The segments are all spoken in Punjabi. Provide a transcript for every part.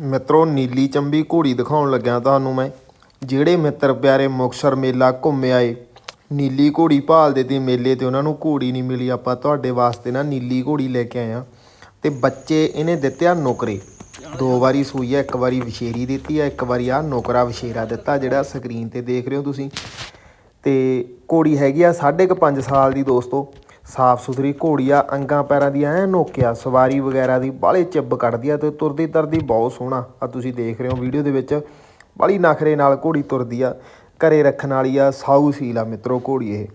ਮਿੱਤਰੋ, ਨੀਲੀ ਚੰਬੀ ਘੋੜੀ ਦਿਖਾਉਣ ਲੱਗਿਆ ਤੁਹਾਨੂੰ ਮੈਂ। ਜਿਹੜੇ ਮਿੱਤਰ ਪਿਆਰੇ ਮੁਕਸਰ ਮੇਲਾ ਘੁੰਮ ਆਏ, ਨੀਲੀ ਘੋੜੀ ਭਾਲਦੇ ਤੇ ਮੇਲੇ ਤੇ ਉਹਨਾਂ ਨੂੰ ਘੋੜੀ ਨਹੀਂ ਮਿਲੀ। ਆਪਾਂ ਤੁਹਾਡੇ ਵਾਸਤੇ ਨਾ ਨੀਲੀ ਘੋੜੀ ਲੈ ਕੇ ਆਏ ਆ ਤੇ ਬੱਚੇ ਇਹਨੇ ਦਿੱਤੇ ਆ ਨੌਕਰੇ। ਦੋ ਵਾਰੀ ਸੂਈ ਆ, ਇੱਕ ਵਾਰੀ ਵਿਸ਼ੇਰੀ ਦਿੱਤੀ ਆ, ਇੱਕ ਵਾਰੀ ਆ ਨੌਕਰਾ ਵਿਸ਼ੇਰਾ ਦਿੱਤਾ, ਜਿਹੜਾ ਸਕਰੀਨ ਤੇ ਦੇਖ ਰਹੇ ਹੋ ਤੁਸੀਂ। ਤੇ ਘੋੜੀ ਹੈਗੀ ਆ ਸਾਢੇ ਕੁ ਪੰਜ ਸਾਲ ਦੀ ਦੋਸਤੋ। ਸਾਫ਼ ਸੁਥਰੀ ਘੋੜੀ ਆ ਅੰਗਾਂ, ਪੈਰਾਂ ਦੀ ਐ ਨੋਕਿਆ, ਸਵਾਰੀ ਵਗੈਰਾ ਦੀ ਬਾਲੇ ਚਿੱਬ ਕੱਢਦੀ ਆ ਤੇ ਤੁਰਦੀ ਤਰਦੀ ਬਹੁਤ ਸੋਹਣਾ। ਆ ਤੁਸੀਂ ਦੇਖ ਰਹੇ ਹੋ ਵੀਡੀਓ ਦੇ ਵਿੱਚ ਬਾਲੀ ਨਖਰੇ ਨਾਲ ਘੋੜੀ ਤੁਰਦੀ ਆ, ਘਰੇ ਰੱਖਣ ਵਾਲੀ ਆ ਸਾਊ ਸੀਲ ਆ ਮਿੱਤਰੋ ਘੋੜੀ ਇਹ।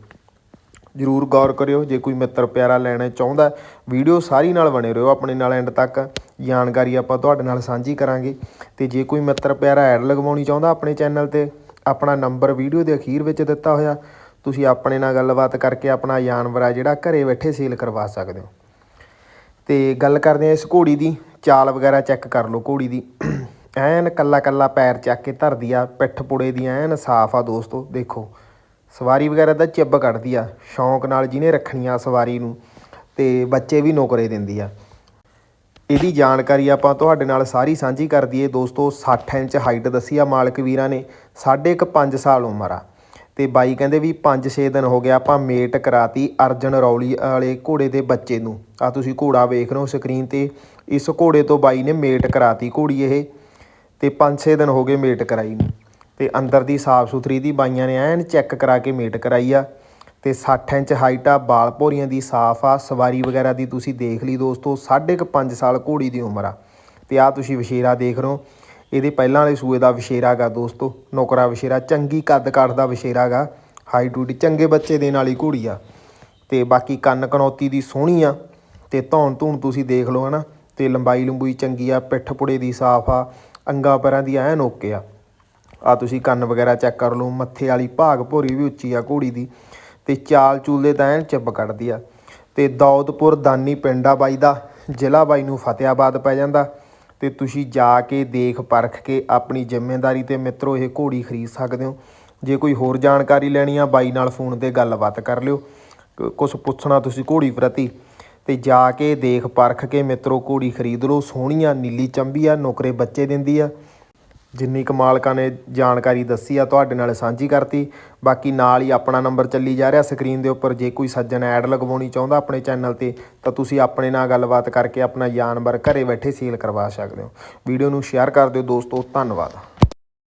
ਜਰੂਰ ਗੌਰ ਕਰਿਓ, ਜੇ ਕੋਈ ਮਿੱਤਰ ਪਿਆਰਾ ਲੈਣਾ ਚਾਹੁੰਦਾ, ਵੀਡੀਓ ਸਾਰੀ ਨਾਲ ਬਣੇ ਰਹੋ ਆਪਣੇ ਨਾਲ ਐਂਡ ਤੱਕ। ਜਾਣਕਾਰੀ ਆਪਾਂ ਤੁਹਾਡੇ ਨਾਲ ਸਾਂਝੀ ਕਰਾਂਗੇ। ਤੇ ਜੇ ਕੋਈ ਮਿੱਤਰ ਪਿਆਰਾ ਐਡ ਲਗਵਾਉਣੀ ਚਾਹੁੰਦਾ ਆਪਣੇ ਚੈਨਲ ਤੇ, ਆਪਣਾ ਨੰਬਰ ਵੀਡੀਓ ਦੇ ਅਖੀਰ ਵਿੱਚ ਦਿੱਤਾ ਹੋਇਆ ਤੁਸੀਂ ਆਪਣੇ ਨਾਲ ਗੱਲਬਾਤ ਕਰਕੇ ਆਪਣਾ ਜਾਨਵਰ ਆ ਜਿਹੜਾ ਘਰੇ ਬੈਠੇ ਸੇਲ ਕਰਵਾ ਸਕਦੇ ਹੋ। ਤੇ ਗੱਲ ਕਰਦੇ ਆ ਇਸ ਘੋੜੀ ਦੀ, ਚਾਲ ਵਗੈਰਾ ਚੈੱਕ ਕਰ ਲਓ ਘੋੜੀ ਦੀ। ਐਨ ਕੱਲਾ ਕੱਲਾ ਪੈਰ ਚੱਕ ਕੇ ਧਰਦੀ ਆ, ਪਿੱਠ ਪੁੜੇ ਦੀ ਐਨ ਸਾਫ਼ ਆ ਦੋਸਤੋ, ਦੇਖੋ। ਸਵਾਰੀ ਵਗੈਰਾ ਦਾ ਚਿੱਬ ਕੱਢਦੀ ਆ, ਸ਼ੌਂਕ ਨਾਲ ਜਿਹਨੇ ਰੱਖਣੀ ਆ ਸਵਾਰੀ ਨੂੰ, ਤੇ ਬੱਚੇ ਵੀ ਨੌਕਰੇ ਦਿੰਦੀ ਆ। ਇਹਦੀ ਜਾਣਕਾਰੀ ਆਪਾਂ ਤੁਹਾਡੇ ਨਾਲ ਸਾਰੀ ਸਾਂਝੀ ਕਰ ਦਈਏ ਦੋਸਤੋ 60 ਇੰਚ ਹਾਈਟ ਦੱਸੀ ਆ ਮਾਲਕ ਵੀਰਾਂ ਨੇ, ਸਾਢੇ ਕੁ 5 ਸਾਲ ਉਮਰ ਆ। ਅਤੇ ਬਾਈ ਕਹਿੰਦੇ ਵੀ 5-6 ਦਿਨ ਹੋ ਗਿਆ ਆਪਾਂ ਮੇਟ ਕਰਾਤੀ ਅਰਜਨ ਰੌਲੀ ਵਾਲੇ ਘੋੜੇ ਦੇ ਬੱਚੇ ਨੂੰ। ਆ ਤੁਸੀਂ ਘੋੜਾ ਵੇਖ ਰਹੇ ਹੋ ਸਕਰੀਨ ਤੇ। ਇਸ ਘੋੜੇ ਤੋਂ ਬਾਈ ਨੇ ਮੇਟ ਕਰਾਤੀ ਘੋੜੀ ਇਹ ਅਤੇ ਪੰਜ ਛੇ ਦਿਨ ਹੋ ਗਏ ਮੇਟ ਕਰਾਈ ਨੂੰ। ਅਤੇ ਅੰਦਰ ਦੀ ਸਾਫ਼ ਸੁਥਰੀ ਦੀ ਬਾਈਆਂ ਨੇ ਐਨ ਚੈੱਕ ਕਰਾ ਕੇ ਮੇਟ ਕਰਾਈ ਆ। ਅਤੇ 60 ਇੰਚ ਹਾਈਟ ਆ, ਬਾਲ ਭੋਰੀਆਂ ਦੀ ਸਾਫ਼ ਆ, ਸਵਾਰੀ ਵਗੈਰਾ ਦੀ ਤੁਸੀਂ ਦੇਖ ਲਈ ਦੋਸਤੋ, ਸਾਢੇ ਕੁ 5 ਸਾਲ ਘੋੜੀ ਦੀ ਉਮਰ ਆ। ਅਤੇ ਆ ਤੁਸੀਂ ਵਿਸ਼ੇਰਾ ਦੇਖ ਰਹੇ ਹੋ। ਇਹਦੇ ਪਹਿਲਾਂ ਵਾਲੇ ਸੂਏ ਦਾ ਵਿਸ਼ੇਰਾ ਗਾ ਦੋਸਤੋ, ਨੌਕਰਾ ਵਿਸ਼ੇਰਾ, ਚੰਗੀ ਕੱਦ ਕਾਠ ਦਾ ਵਿਸ਼ੇਰਾ ਗਾ ਹਾਈਟ ਹੂਟ ਚੰਗੇ ਬੱਚੇ ਦੇ ਨਾਲ ਹੀ ਘੋੜੀ ਆ। ਤੇ ਬਾਕੀ ਕੰਨ ਕਨੌਤੀ ਦੀ ਸੋਹਣੀ ਆ, ਤੇ ਧੌਣ ਧੂਣ ਤੁਸੀਂ ਦੇਖ ਲਓ ਹਨਾ, ਤੇ ਲੰਬਾਈ ਲੰਬੂਈ ਚੰਗੀ ਆ, ਪਿੱਠ ਪੁੜੇ ਦੀ ਸਾਫ਼ ਆ, ਅੰਗਾ ਪੈਰਾਂ ਦੀ ਐਨ ਓਕੇ ਆ। ਆ ਤੁਸੀਂ ਕੰਨ ਵਗੈਰਾ ਚੈੱਕ ਕਰ ਲਓ, ਮੱਥੇ ਵਾਲੀ ਭਾਗ ਭੋਰੀ ਵੀ ਉੱਚੀ ਆ ਘੋੜੀ ਦੀ, ਤੇ ਚਾਲ ਚੂਲ ਦੇ ਤਾਂ ਐਨ ਚਿੱਬ ਕੱਢਦੀ ਆ। ਤੇ ਦੌਦਪੁਰ ਦਾਨੀ ਪਿੰਡ ਆ ਬਾਈ ਦਾ, ਜ਼ਿਲ੍ਹਾ ਬਾਈ ਨੂੰ ਫਤਿਆਬਾਦ ਪੈ ਜਾਂਦਾ। ਤੇ ਤੁਸੀਂ ਜਾ ਕੇ ਦੇਖ ਪਰਖ ਕੇ ਆਪਣੀ ਜ਼ਿੰਮੇਵਾਰੀ ਤੇ ਮਿੱਤਰੋ ਇਹ ਘੋੜੀ ਖਰੀਦ ਸਕਦੇ ਹੋ। ਜੇ ਕੋਈ ਹੋਰ ਜਾਣਕਾਰੀ ਲੈਣੀ ਆ, ਬਾਈ ਨਾਲ ਫੋਨ ਤੇ ਗੱਲਬਾਤ ਕਰ ਲਿਓ। ਕੁਝ ਪੁੱਛਣਾ ਤੁਸੀਂ ਘੋੜੀ ਪ੍ਰਤੀ। ਤੇ ਜਾ ਕੇ ਦੇਖ ਪਰਖ ਕੇ ਮਿੱਤਰੋ ਘੋੜੀ ਖਰੀਦ ਲਓ। ਸੋਹਣੀਆਂ, ਨੀਲੀ ਚੰਬੀ ਆ, ਨੌਕਰੇ ਬੱਚੇ ਦਿੰਦੀ ਆ। ਜਿੰਨੀ ਕੁ ਮਾਲਕਾਂ ਨੇ ਜਾਣਕਾਰੀ ਦੱਸੀ ਆ, ਤੁਹਾਡੇ ਨਾਲ ਸਾਂਝੀ ਕਰਤੀ। ਬਾਕੀ ਨਾਲ ਹੀ ਆਪਣਾ ਨੰਬਰ ਚੱਲੀ ਜਾ ਰਿਹਾ ਸਕਰੀਨ ਦੇ ਉੱਪਰ। ਜੇ ਕੋਈ ਸੱਜਣ ਐਡ ਲਗਵਾਉਣੀ ਚਾਹੁੰਦਾ ਆਪਣੇ ਚੈਨਲ ਤੇ, ਤਾਂ ਤੁਸੀਂ ਆਪਣੇ ਨਾਲ ਗੱਲਬਾਤ ਕਰਕੇ ਆਪਣਾ ਜਾਨਵਰ ਘਰੇ ਬੈਠੇ ਸੇਲ ਕਰਵਾ ਸਕਦੇ ਹੋ। ਵੀਡੀਓ ਨੂੰ ਸ਼ੇਅਰ ਕਰ ਦਿਓ ਦੋਸਤੋ, ਧੰਨਵਾਦ।